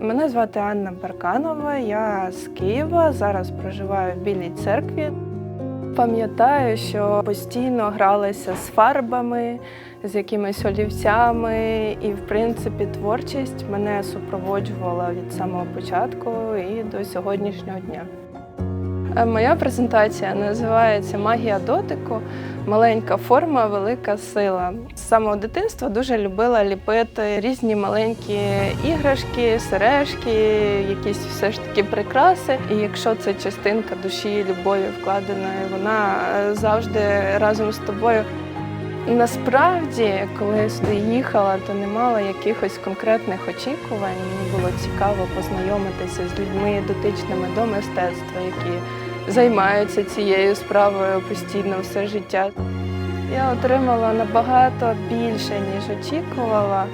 Мене звати Анна Барканова, я з Києва. Зараз проживаю в Білій церкві. Пам'ятаю, що постійно гралася з фарбами, з якимись олівцями, і, в принципі, творчість мене супроводжувала від самого початку і до сьогоднішнього дня. Е, Моя презентація називається Магія дотику. Маленька форма, велика сила. З самого дитинства дуже любила ліпити різні маленькі іграшки, сережки, якісь все ж таки прикраси. І якщо це частинка душі, любові вкладеної, вона е, завжди разом з тобою. Насправді, коли я сюди їхала, то не мала якихось конкретних очікувань. Мені було цікаво познайомитися з людьми дотичними до мистецтва, які займаються цією справою постійно все життя. Я отримала набагато більше, ніж очікувала.